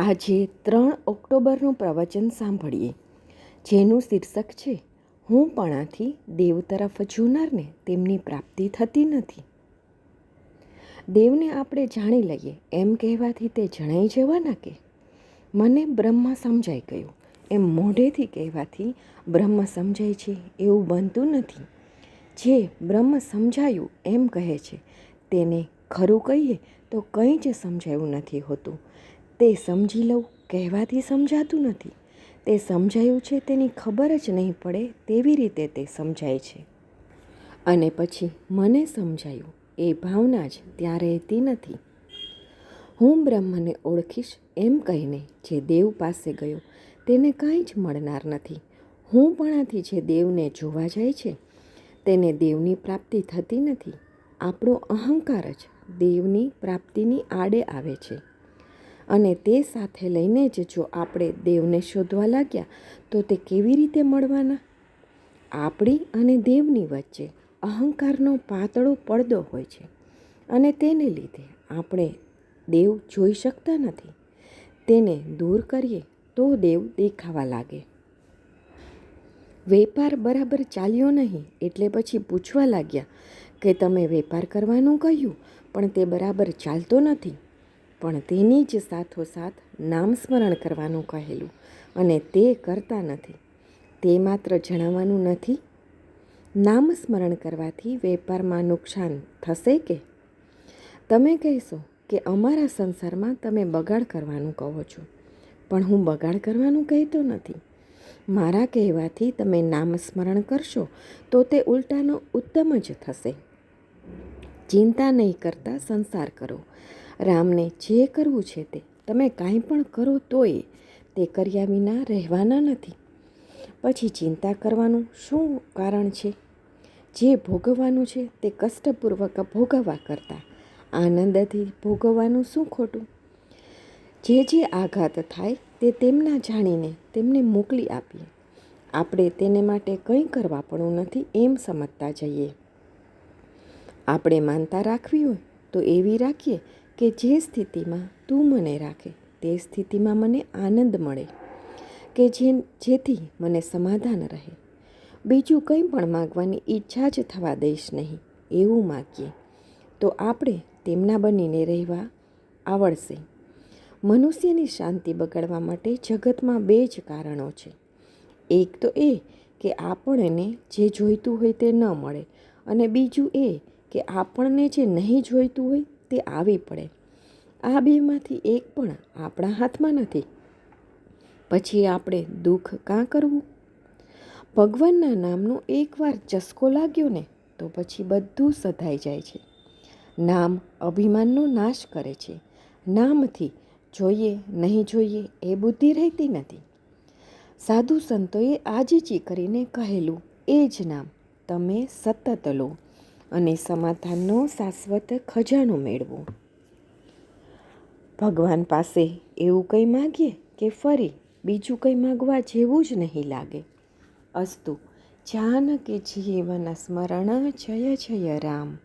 આજે ત્રણ ઓક્ટોબરનું પ્રવચન સાંભળીએ. જેનું શીર્ષક છે, હું પણાથી દેવ તરફ જુનારને તેમની પ્રાપ્તિ થતી નથી. દેવને આપણે જાણી લઈએ, એમ કહેવાથી તે જણાઈ જવાના કે, મને બ્રહ્મ સમજાઈ ગયું. એમ મોઢેથી કહેવાથી બ્રહ્મ સમજાય છે, એવું બનતું નથી. જે બ્રહ્મ સમજાયું એમ કહે છે, તેને ખરું કહીએ તો કંઈ જ સમજાયું નથી હોતું. તે સમજી લઉં કહેવાથી સમજાતું નથી. તે સમજાયું છે તેની ખબર જ નહીં પડે તેવી રીતે તે સમજાય છે. અને પછી મને સમજાયું, એ ભાવના જ ત્યાં રહેતી નથી. હું બ્રહ્મને ઓળખીશ એમ કહીને જે દેવ પાસે ગયો, તેને કાંઈ જ મળનાર નથી. હું પણાથી જે દેવને જોવા જાય છે, તેને દેવની પ્રાપ્તિ થતી નથી. આપણો અહંકાર જ દેવની પ્રાપ્તિની આડે આવે છે. અને તે સાથે લઈને જ જો આપણે દેવને શોધવા લાગ્યા, તો તે કેવી રીતે મળવાના? આપણી અને દેવની વચ્ચે અહંકારનો પાતળો પડદો હોય છે અને તેને લીધે આપણે દેવ જોઈ શકતા નથી. તેને દૂર કરીએ તો દેવ દેખાવા લાગે. વેપાર બરાબર ચાલ્યો નહીં એટલે પછી પૂછવા લાગ્યા કે તમે વેપાર કરવાનું કહ્યું, પણ તે બરાબર ચાલતો નથી. પણ તેની જ સાથોસાથ નામસ્મરણ કરવાનું કહેલું અને તે કરતા નથી. તે માત્ર જણાવવાનું નથી? નામ સ્મરણ કરવાથી વેપારમાં નુકસાન થશે કે? તમે કહેશો કે અમારા સંસારમાં તમે બગાડ કરવાનું કહો છો, પણ હું બગાડ કરવાનું કહેતો નથી. મારા કહેવાથી તમે નામ સ્મરણ કરશો તો તે ઉલટાનો ઉત્તમ જ થશે. ચિંતા નહીં કરતા સંસાર કરો. રામને જે કરવું છે તે તમે કાંઈ પણ કરો તોય તે કર્યા વિના રહેવાના નથી. પછી ચિંતા કરવાનું શું કારણ છે? જે ભોગવવાનું છે તે કષ્ટપૂર્વક ભોગવવા કરતાં આનંદથી ભોગવવાનું શું ખોટું? જે જે આઘાત થાય તે તેમના જાણીને તેમને મોકલી આપીએ. આપણે તેને માટે કંઈ કરવા પણ નથી એમ સમજતા જઈએ. આપણે માનતા રાખવી હોય તો એવી રાખીએ કે જે સ્થિતિમાં તું મને રાખે, તે સ્થિતિમાં મને આનંદ મળે, કે જે જેથી મને સમાધાન રહે. બીજું કંઈ પણ માગવાની ઈચ્છા જ થવા દઈશ નહીં, એવું માગીએ. તો આપણે તેમના બનીને રહેવા આવડશે. મનુષ્યની શાંતિ બગાડવા માટે જગતમાં બે જ કારણો છે. એક તો એ કે આપણને જે જોઈતું હોય તે ન મળે અને બીજું એ કે આપણને જે નહીં જોઈતું હોય તે આવી પડે. આ બેમાંથી એક પણ આપણા હાથમાં નથી. પછી આપણે દુઃખ કાં કરવું? ભગવાનના નામનો એકવાર ચસ્કો લાગ્યો ને, તો પછી બધું સધાઈ જાય છે. નામ અભિમાનનો નાશ કરે છે. નામથી જોઈએ નહીં જોઈએ એ બુદ્ધિ રહેતી નથી. સાધુ સંતોએ આજીજી કરીને કહેલું, એ જ નામ, તમે સતત લો. અને સમાધાનનો શાશ્વત ખજાનો મેળવો. ભગવાન પાસે એવું કંઈ માગીએ કે ફરી બીજું કંઈ માગવા જેવું જ નહીં લાગે. અસ્તુ, જાનકી જીવન સ્મરણ જય જય રામ.